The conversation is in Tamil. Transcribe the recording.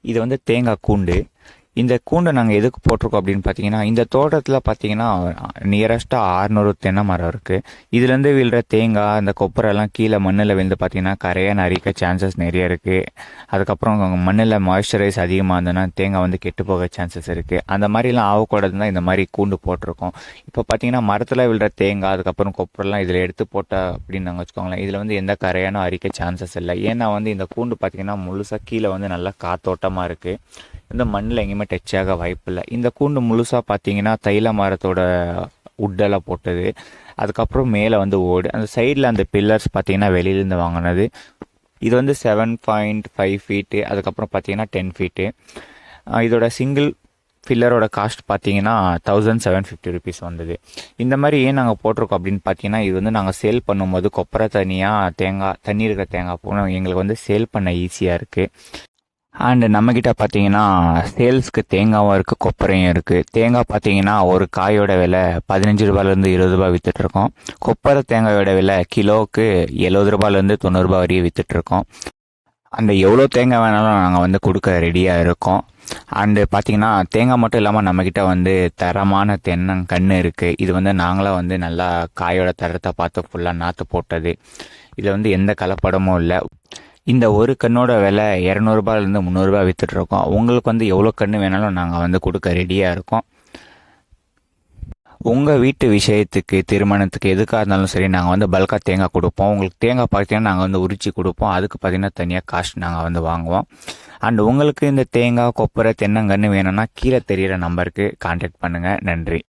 இது வந்து தேங்காய் கூண்டு. இந்த கூண்டை நாங்கள் எதுக்கு போட்டிருக்கோம் அப்படின்னு பார்த்தீங்கன்னா இந்த தோட்டத்தில் பார்த்தீங்கன்னா நியரஸ்ட்டாக ஆறுநூறு தென்னை மரம் இருக்குது இதுலேருந்து விழுற தேங்காய் இந்த கொப்பரெல்லாம் கீழே மண்ணில் விழுந்து பார்த்தீங்கன்னா கரையாக நரிக்க சான்சஸ் நிறைய இருக்குது அதுக்கப்புறம் மண்ணில் மாய்ஸ்சரைஸ் அதிகமாக இருந்ததுன்னா தேங்காய் வந்து கெட்டு போக சான்சஸ் இருக்குது அந்த மாதிரிலாம் ஆகக்கூடாதுன்னா தான் இந்த மாதிரி கூண்டு போட்டிருக்கோம். இப்போ பார்த்தீங்கன்னா மரத்தில் விழுற தேங்காய் அதுக்கப்புறம் கொப்பரெல்லாம் இதில் எடுத்து போட்டால் அப்படின்னு நாங்கள் வச்சுக்கோங்களேன் இதில் வந்து எந்த கரையானும் அரிக்க சான்சஸ் இல்லை. ஏன்னா வந்து இந்த கூண்டு பார்த்தீங்கன்னா முழுசாக கீழே வந்து நல்லா காத்தோட்டமாக இருக்குது இந்த மண்ணில் எங்கேயுமே டச் ஆக வாய்ப்பில்லை. இந்த கூண்டு முழுசாக பார்த்தீங்கன்னா தைல மரத்தோட உட்டெல்லாம் போட்டது. அதுக்கப்புறம் மேலே வந்து ஓடு. அந்த சைடில் அந்த பில்லர்ஸ் பார்த்தீங்கன்னா வெளியிலேருந்து வாங்கினது. இது வந்து செவன் பாயிண்ட் ஃபைவ் ஃபீட்டு அதுக்கப்புறம் பார்த்தீங்கன்னா டென் ஃபீட்டு இதோட சிங்கிள் ஃபில்லரோட காஸ்ட் பார்த்தீங்கன்னா தௌசண்ட் செவன் ஃபிஃப்டி ருபீஸ் வந்தது. இந்த மாதிரி ஏன் நாங்கள் போட்டிருக்கோம் அப்படின்னு பார்த்தீங்கன்னா இது வந்து நாங்கள் சேல் பண்ணும்போது கொப்பரை தனியாக தேங்காய் தண்ணி இருக்கிற தேங்காய் போனால் எங்களுக்கு வந்து சேல் பண்ண ஈஸியாக இருக்குது அண்டு நம்மக்கிட்ட பார்த்தீங்கன்னா சேல்ஸ்க்கு தேங்காவும் இருக்குது கொப்பரையும் இருக்குது தேங்காய் பார்த்தீங்கன்னா ஒரு காயோட விலை பதினஞ்சு ரூபாயிலேருந்து இருபது ரூபாய் விற்றுட்ருக்கோம் கொப்பரை தேங்காயோட விலை கிலோவுக்கு எழுபது ரூபாயிலேருந்து தொண்ணூறுரூபா வரையும் விற்றுட்ருக்கோம் அந்த எவ்வளோ தேங்காய் வேணாலும் நாங்கள் வந்து கொடுக்க ரெடியாக இருக்கோம். அண்டு பார்த்தீங்கன்னா தேங்காய் மட்டும் இல்லாமல் நம்மக்கிட்ட வந்து தரமான தென்னங்கன்று இருக்குது இது வந்து நாங்களாக வந்து நல்லா காயோட தரத்தை பார்த்து ஃபுல்லாக நாற்று போட்டது. இதில் வந்து எந்த கலப்படமும் இல்லை. இந்த ஒரு கண்ணோட விலை இரநூறுபாலேருந்து முந்நூறுரூபா விற்றுட்ருக்கோம் உங்களுக்கு வந்து எவ்வளோ கன்று வேணாலும் நாங்கள் வந்து கொடுக்க ரெடியாக இருக்கோம். உங்கள் வீட்டு விஷயத்துக்கு திருமணத்துக்கு எதுக்காக இருந்தாலும் சரி நாங்கள் வந்து பல்காக தேங்காய் கொடுப்போம். உங்களுக்கு தேங்காய் பார்த்தீங்கன்னா நாங்கள் வந்து உரிச்சு கொடுப்போம். அதுக்கு பார்த்தீங்கன்னா தனியாக காஸ்ட் நாங்கள் வந்து வாங்குவோம். அண்ட் உங்களுக்கு இந்த தேங்காய் கொப்பரை தென்னங்கன்று வேணும்னா கீழே தெரிகிற நம்பருக்கு கான்டாக்ட் பண்ணுங்கள் நன்றி.